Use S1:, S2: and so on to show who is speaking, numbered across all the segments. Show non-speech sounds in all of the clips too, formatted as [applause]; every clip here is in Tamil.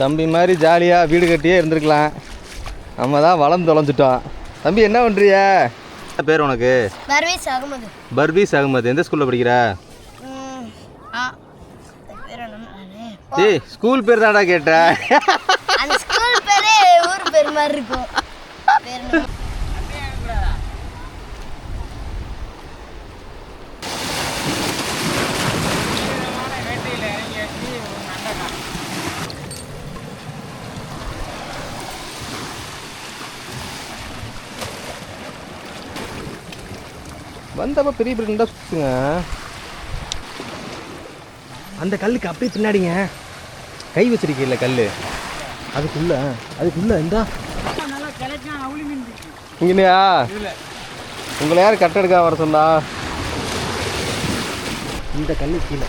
S1: தம்பி மாதிரி ஜாலியாக வீடு கட்டியே இருந்திருக்கலாம். நம்ம தான் வளர்ந்து தொலைஞ்சிட்டோம். தம்பி என்ன பண்ணுறிய என்ன பேர் உனக்கு?
S2: பர்வேஸ் அகமது.
S1: பர்வீஸ் அகமது. எந்த ஸ்கூலில் படிக்கிற? ஏய் ஸ்கூல் பேர் தான்டா கேட்டேன்
S2: அந்த ஸ்கூல் பேரே ஊர் பேர் மாதிரி இருக்கும் பேர் என்ன?
S1: வந்தப்ப பெரிய பெரிய நண்டா சுற்றுங்க அந்த கல்லுக்கு அப்படியே பின்னாடிங்க. கை வச்சிருக்கீல்ல கல் அதுக்குள்ள அதுக்குள்ள இந்தா. இங்கனையா உங்களை யார் கட்ட எடுக்க வர சொன்னா? இந்த கல்லு கீழே.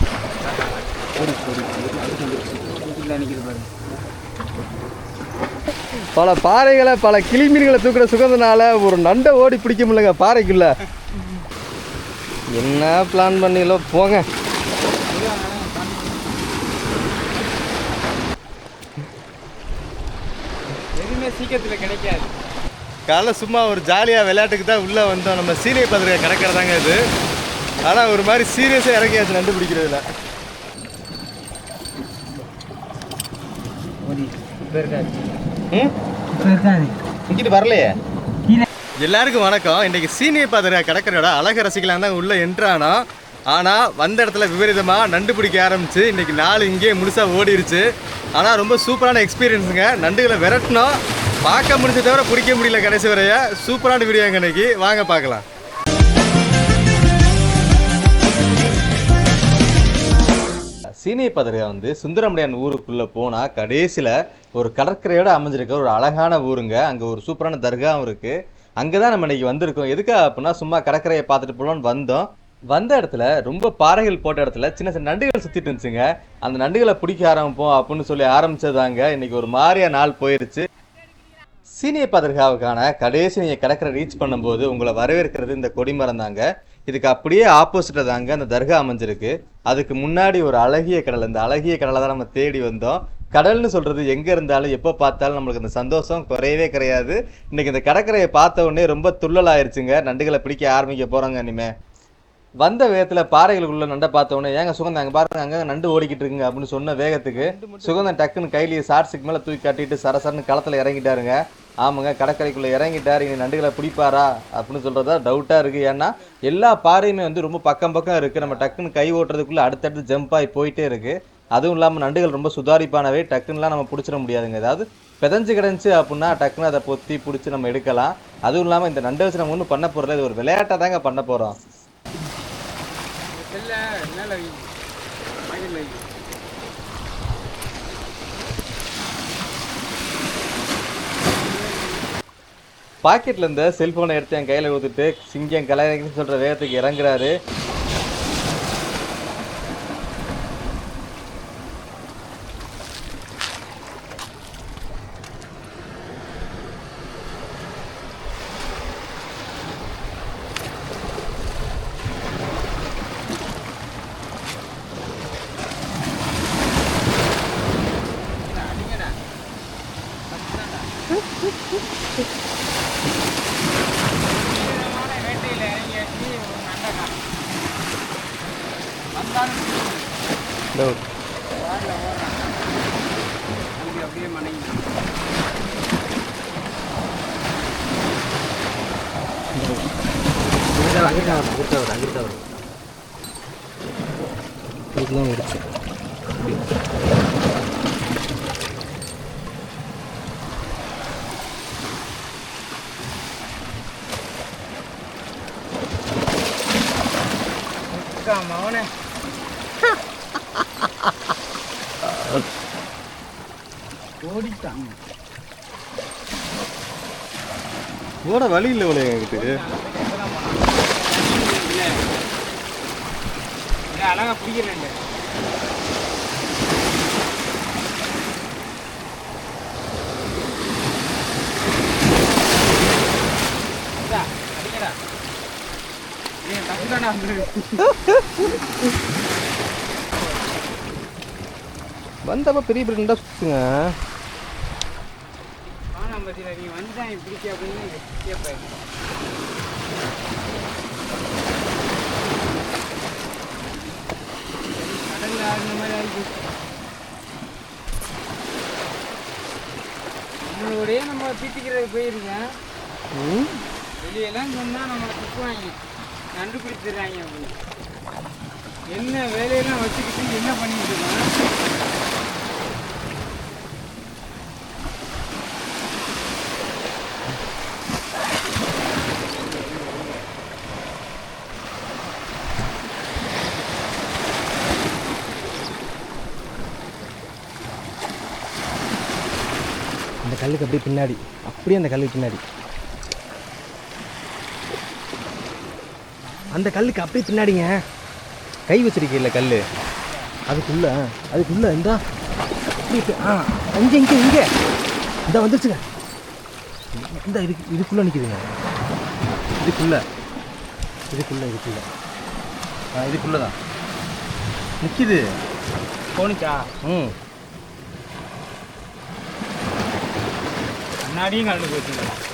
S1: பல பாறைகளை பல கிளிமீன்களை தூக்குற சுகந்தனால ஒரு நண்டை ஓடி பிடிக்க முடியலங்க பாறைக்குள்ள. என்ன பிளான் பண்ணீங்களோ போங்க.
S3: எதுவுமே சீக்கிரத்தில் கிடைக்காது.
S1: காலைல சும்மா ஒரு ஜாலியாக விளையாட்டுக்கு தான் உள்ளே வந்தோம். நம்ம சீனியை பார்த்துருக்க கிடக்கிறதாங்க இது. ஆனால் ஒரு மாதிரி சீரியஸாக இறங்கியாச்சு நண்டு பிடிக்கிறதுல இங்கிட்டு வரலையே? எல்லாருக்கும் வணக்கம். இன்னைக்கு சீனியை பார்த்துருக்க கடற்கரையோட அழக ரசிக்கலாம் தான் உள்ளே என்ட்ரானோம் ஆனால் வந்த இடத்துல விபரீதமாக நண்டு பிடிக்க ஆரம்பிச்சு இன்னைக்கு நாள் இங்கேயே முழுசாக ஓடிருச்சு. ஆனால் ரொம்ப சூப்பரான எக்ஸ்பீரியன்ஸுங்க நண்டுகளை விரட்டினோம். பார்க்க முடிஞ்ச தவிர பிடிக்க முடியல கடைசி வரைய. சூப்பரான வீடியோங்க இன்னைக்கு. வாங்க பார்க்கலாம். சீனிய பதரியா வந்து சுந்தரமடையான் ஊருக்குள்ளே போனால் கடைசியில் ஒரு கடற்கரையோடு அமைஞ்சிருக்க ஒரு அழகான ஊருங்க. அங்கே ஒரு சூப்பரான தர்காவும் இருக்குது அங்கே தான் நம்ம இன்னைக்கு வந்திருக்கோம். எதுக்கா அப்படின்னா சும்மா கடற்கரையை பார்த்துட்டு போகலான்னு வந்தோம். வந்த இடத்துல ரொம்ப பாறைகள் போட்ட இடத்துல சின்ன சின்ன நண்டுகள் சுற்றிட்டு இருந்துச்சுங்க. அந்த நண்டுகளை பிடிக்க ஆரம்பிப்போம் அப்படின்னு சொல்லி ஆரம்பிச்சதாங்க. இன்னைக்கு ஒரு மாதிரியா நாள் போயிருச்சு. சீனிய பதர்காவுக்கான கடைசி நீங்கள் கடற்கரை ரீச் பண்ணும்போது உங்களை வரவேற்கிறது இந்த கொடிமரம் தாங்க. இதுக்கு அப்படியே ஆப்போசிட்டில் தாங்க அந்த தர்கா அமைஞ்சிருக்கு அதுக்கு முன்னாடி ஒரு அழகிய கடல். இந்த அழகிய கடலை தான் நம்ம தேடி வந்தோம். கடல்னு சொல்றது எங்க இருந்தாலும் எப்போ பார்த்தாலும் நம்மளுக்கு அந்த சந்தோஷம் குறையவே கிடையாது. இன்னைக்கு இந்த கடற்கரையை பார்த்த உடனே ரொம்ப துள்ளல் ஆயிருச்சுங்க நண்டுகளை பிடிக்க ஆரம்பிக்க போறாங்க இனிமே. வந்த வேகத்துல பாறைகளுக்குள்ள நண்டை பார்த்த உடனே ஏங்க சுகந்தம் அங்க பாருங்க அங்க நண்டு ஓடிக்கிட்டு இருக்குங்க அப்படின்னு சொன்ன வேகத்துக்கு சுகந்தன் டக்குன்னு கையிலேயே ஷார்ட்ஸுக்கு மேல தூக்கி காட்டிட்டு சரசரன்னு களத்துல இறங்கிட்டாருங்க. ஆமாங்க கடற்கரைக்குள்ளே இறங்கிட்டார் இனி நண்டுகளை பிடிப்பாரா அப்படின்னு சொல்கிறதா டவுட்டாக இருக்குது ஏன்னா எல்லா பாறையுமே வந்து ரொம்ப பக்கம் பக்கம் இருக்குது நம்ம டக்குன்னு கை ஓட்டுறதுக்குள்ளே அடுத்தடுத்து ஜம்ப் ஆகி போயிட்டே இருக்குது அதுவும் இல்லாமல் நண்டுகள் ரொம்ப சுதாரிப்பானவே. டக்குன்னுலாம் நம்ம பிடிச்சிட முடியாதுங்க. ஏதாவது பிதஞ்சு கிடந்துச்சு அப்படின்னா டக்குன்னு அதை பொத்தி பிடிச்சி நம்ம எடுக்கலாம். அதுவும் இல்லாமல் இந்த நண்டு வச்சு நம்ம ஒன்றும் பண்ண போகிறல இது ஒரு விளையாட்டாக தாங்க பண்ண போகிறோம்
S3: செல்ல மேலே வை பாக்கெட்டில்
S1: பாக்கெட்ல இருந்த செல்போனை எடுத்து என் கையில கொடுத்துட்டு சிங்கம் கலைஞர்னு சொல்ற வேகத்துக்கு இறங்குறாரு.
S3: 낙엽자로
S1: 낙엽자로
S3: 낙엽자로 누나 그렇지 까마오네 어디 땅
S1: ஓட வழி இல்லை உலக என்கிட்ட.
S3: அழகா பிடிக்கிறேன்
S1: வந்தப்ப பெரிய பெரிய நண்டா
S3: ஆனால் பற்றியில் நீ வந்துட்டான் பிடிக்க அப்படின்னு கேட்பேன் கடலில் ஆடின மாதிரி ஆகிடுச்சு நம்மளோடய நம்ம தீட்டிக்கிறது போயிருக்கேன். வெளியெல்லாம் சொன்னால் நம்மளை திட்டுவாங்க. நண்டு பிடிச்சிடுறாங்க அப்படின்னு. என்ன வேலையெல்லாம் வச்சுக்கிட்டு என்ன பண்ணிட்டு இருக்கோம்
S1: அந்த கல்லுக்கு அப்படியே பின்னாடி அப்படியே அந்த கல்லுக்கு பின்னாடி. அந்த கல்லுக்கு அப்படியே பின்னாடிங்க. கை வச்சிருக்கீல்ல கல் அதுக்குள்ள அதுக்குள்ள பி- ஆ இங்கே இங்கே இங்கே. இந்த வந்துருச்சுங்க. இந்த இதுக்கு இதுக்குள்ள நிற்குதுங்க இதுக்குள்ள. இதுக்குள்ள இதுக்குள்ள. ஆ இதுக்குள்ள தான் நிற்கிது
S3: போனிச்சா
S1: ம்.
S3: முன்னாடியும் கலந்து போச்சு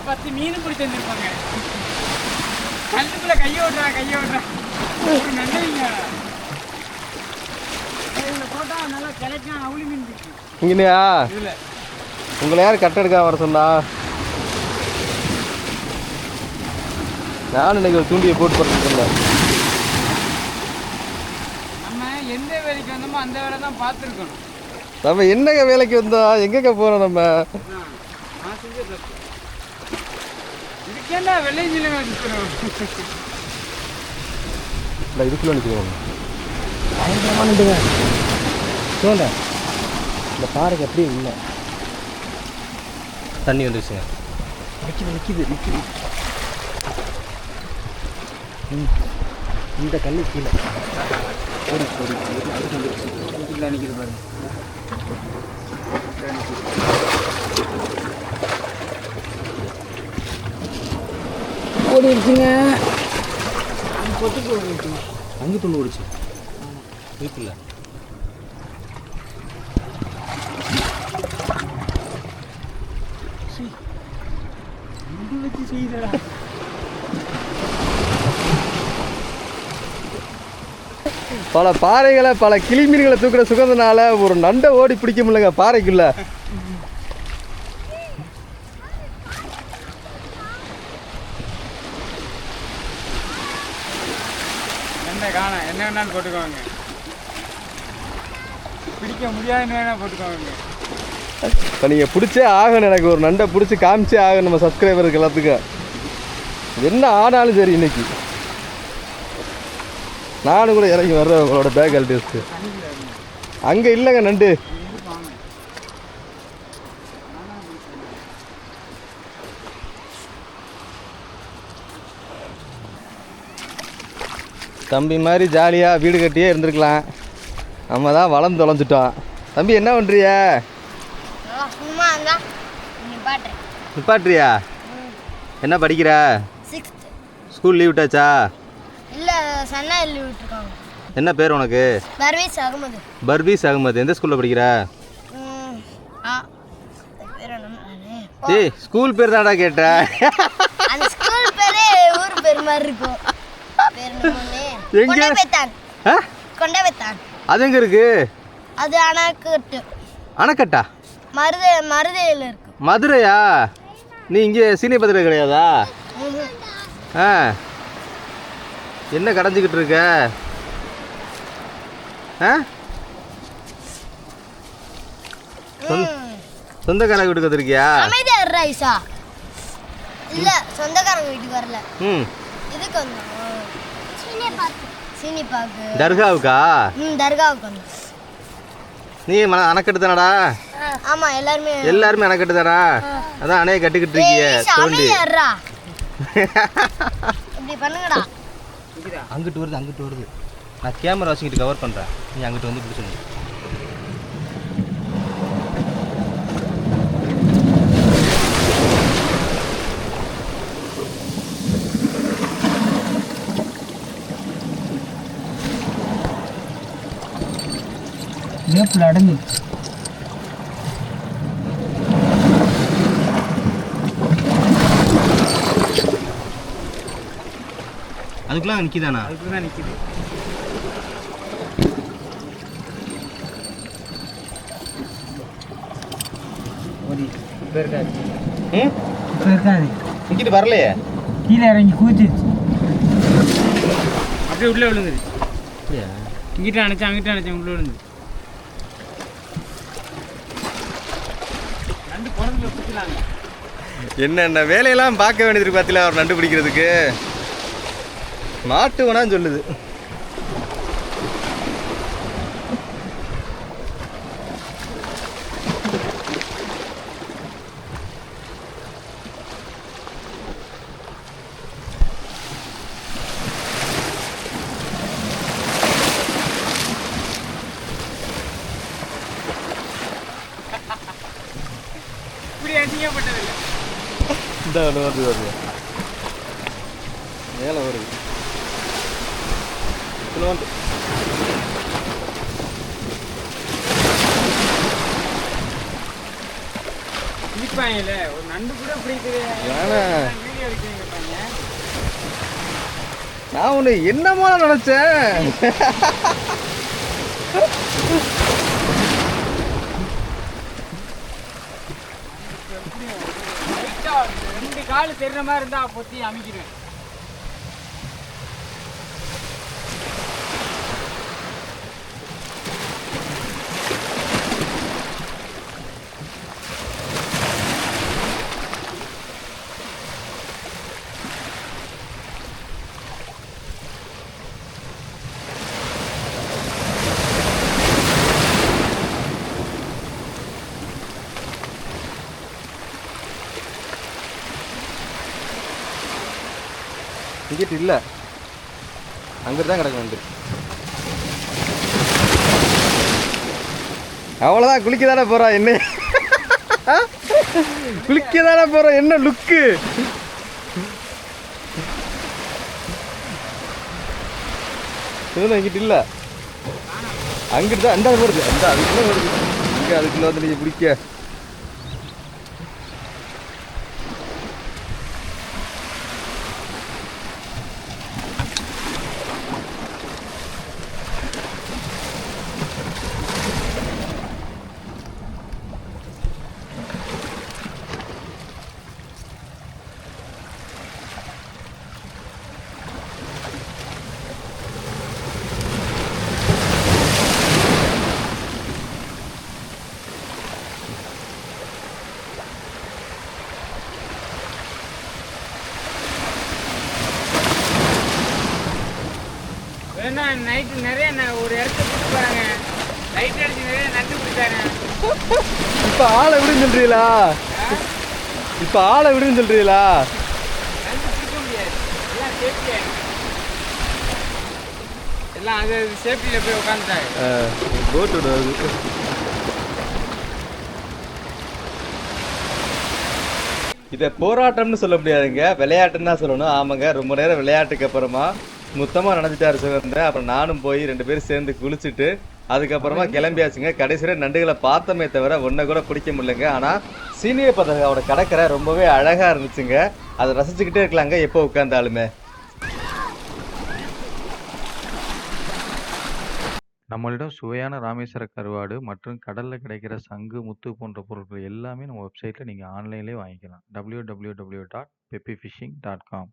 S3: கூட பத்து மீன் பிடிச்சி வந்திருப்பாங்க கல்லுக்குள்ள கையை விட்றா கையை விட்றா ஒரு போட்டால் நல்லா கிழக்கான் அவுளி மீன் பிடிக்கும்.
S1: இங்கேயா?
S3: இதில்
S1: உங்களை யார் கட்ட எடுக்க வர சொன்னா? நானும் இன்னைக்கு ஒரு தூண்டியை போட்டு படுத்துட்டு இருந்தேன்.
S3: நம்ம எந்த வேலைக்கு வந்தோமோ அந்த வேலை தான் பார்த்துருக்கணும்.
S1: நம்ம என்னங்க வேலைக்கு வந்தோம்? எங்கங்க போறோம் நம்ம?
S3: அதான் நான் செஞ்ச தப்பு. இதுக்கேண்டா வெள்ளைஞ்சில வச்சுக்கிறோம்
S1: இல்லை இதுக்குள்ள நிற்கிறோம். பயங்கரமாக நின்றுங்க. இந்த பாறைக்கு அப்படியே இல்லை தண்ணி வந்துருச்சுங்க. நிற்கிது நிற்கிது நிற்கிது ம். இந்த கல்லு கீழே.
S3: இல்லை நிற்கிது பாருங்க. ஓடிடுச்சுங்க பொத்துக்கு ஓடிடுச்சு
S1: அங்கே தொண்ணு ஓடிச்சு
S3: வச்சு செய்தடா
S1: பல பாறைகளை பல கிளிமீன்களை தூக்குற சுகந்தனால ஒரு நண்டை ஓடி பிடிக்க முடியலங்க பாறைக்குள்ள
S3: என்ன காண என்ன வேணாலும் போட்டுக்கோங்க. பிடிக்க முடியாதுன்னு வேணா போட்டுக்கோங்க.
S1: இப்போ நீங்கள் பிடிச்சே ஆகணும் எனக்கு. ஒரு நண்டை பிடிச்சி காமிச்சே ஆகணும் நம்ம சப்ஸ்கிரைபருக்கு எல்லாத்துக்கும். என்ன ஆனாலும் சரி இன்னைக்கு. நானும் கூட இறங்கி வர்றேன் உங்களோட பேக் அல்டிஸ்க்கு அங்கே இல்லைங்க நண்டு. தம்பி மாதிரி ஜாலியாக வீடு கட்டியே இருந்திருக்கலாம். நம்ம தான் வளர்ந்து தொலைஞ்சிட்டோம். தம்பி என்ன பண்ணுறிய
S2: நல்லா சும்மா இருந்தா. நீ பாட்டு.
S1: நிப்பாட்றியா என்ன படிக்கிற? ஸ்கூல் லீவ் விட்டாச்சா?
S2: இல்லை சன்னா எழுதி விட்டுருக்காங்க.
S1: என்ன பேர் உனக்கு?
S2: பர்வீஸ் அகமது.
S1: பர்வீஸ் அகமது. எந்த ஸ்கூலில் படிக்கிற? ஏய் ஸ்கூல் பேர் தான்டா கேட்டேன்
S2: அந்த ஸ்கூல் பேரே ஊர் பேர் மாதிரி இருக்கும்.
S1: எங்க? அது எங்கே இருக்கு?
S2: அது அணக்கட்டு.
S1: அணைக்கட்டா?
S2: மருதை மருதையில் இருக்கு.
S1: மதுரையா? நீ இங்கே சீனிய பத்திரிக்கை கிடையாதா? ஆ. என்ன கடைஞ்சிக்கிட்டு இருக்க? ஆ? சொந்தக்கார வீட்டுக்கு வந்திருக்கியா?
S2: அமைதியா ஐசா இல்ல சொந்தக்காரங்க வீட்டுக்கு வரல.
S1: ம்.
S2: இதுக்கு வந்தோம் சீனி பாக்கு
S1: தர்காவுக்கா?
S2: ம் தர்காவுக்கு வந்தோம்
S1: நீ மன அணைக்கட்டு தானடா
S2: ஆமா எல்லாருமே.
S1: எல்லாருமே அணைக்கட்டு தானா அதான் அணையை கட்டிக்கிட்டு இருக்கிய தோண்டி. [laughs]
S2: இப்படி பண்ணுங்கடா.
S1: அங்கிட்டு வருது அங்கிட்டு வருது. நான் கேமரா வச்சுக்கிட்டு கவர் பண்ணுறேன் நீ அங்கிட்டு வந்து பிடிச்சிருங்க
S3: வேப்பில் அடைஞ்சிருச்சு
S1: அதுக்குலாம் நிற்கிதானா
S3: அதுக்கு தான் நிற்கிது ஓடி இப்போ இருக்காது இப்போ இருக்காது
S1: நிற்கிட்டு வரலையே.
S3: கீழே இறங்கி குதிச்சிருச்சு. அப்படியே உள்ளே விழுங்குது இங்கிட்ட அணைச்சா அங்கிட்ட அணைச்சா உள்ளே விழுங்குது
S1: என்னென்ன வேலையெல்லாம் பார்க்க வேண்டியது பார்த்தீங்களா அவர் நண்டு பிடிக்கிறதுக்கு மாட்டு வேணான்னு சொல்லுது
S3: இப்படி அசிங்கப்பட்டதில்லை
S1: இந்த வருது வருது மேலே வருது. இவ்வளோண்டு
S3: பிடிப்பாங்கல்ல ஒரு நண்டு கூட பையன்
S1: நான் உன்னை என்னமோ நினைச்சேன்
S3: லைட்டா ரெண்டு கால் தெரிற மாதிரி இருந்தா பொத்தி அமைக்கிறேன்
S1: டிக்கெட் இல்லை. அங்கிட்டு தான் கிடக்கு நண்டு அவ்வளோதான் குளிக்க தானே போகிறோம் என்ன? குளிக்க தானே போகிறோம் என்ன லுக்கு இதுல எங்கிட்ட இல்லை. அங்கிட்டு தான் அந்த வருது அந்த அதுக்குள்ளே வருது இங்கே அதுக்குள்ளே வந்து நீங்கள் குளிக்க.
S3: வேணா நைட்டு நிறைய ஒரு இடத்த பிடிச்சி போறாங்க. லைட் அடிச்சு நிறைய நண்டு பிடிச்சாங்க
S1: இப்போ ஆளை விடுன்னு சொல்றீங்களா? இப்போ ஆளை விடுன்னு சொல்றீங்களா?
S3: எல்லாம் அது சேஃப்டியில் போய் உட்காந்துட்டாங்க
S1: போட் வருது. இதை போராட்டம்னு சொல்ல முடியாதுங்க. விளையாட்டுன்னு தான் சொல்லணும். ஆமாங்க ரொம்ப நேரம் விளையாட்டுக்கு அப்புறமா. மொத்தமாக நினைச்சிட்டாரு சிவந்தேன் அப்புறம் நானும் போய் ரெண்டு பேரும் சேர்ந்து குளிச்சுட்டு அதுக்கப்புறமா கிளம்பியாச்சுங்க. கடைசியில் நண்டுகளை பார்த்தோமே தவிர ஒன்றை கூட பிடிக்க முடியலங்க. ஆனால் சீனியர் பதகாவோட கடற்கரை ரொம்பவே அழகாக இருந்துச்சுங்க. அதை ரசிச்சுக்கிட்டே இருக்கலாங்க எப்போ உட்காந்தாலுமே
S4: நம்மளிடம் சுவையான ராமேஸ்வர கருவாடு மற்றும் கடலில் கிடைக்கிற சங்கு முத்து போன்ற பொருட்கள் எல்லாமே நம்ம வெப்சைட்டில் நீங்கள் ஆன்லைன்லேயே வாங்கிக்கலாம். www.peppyfishing.com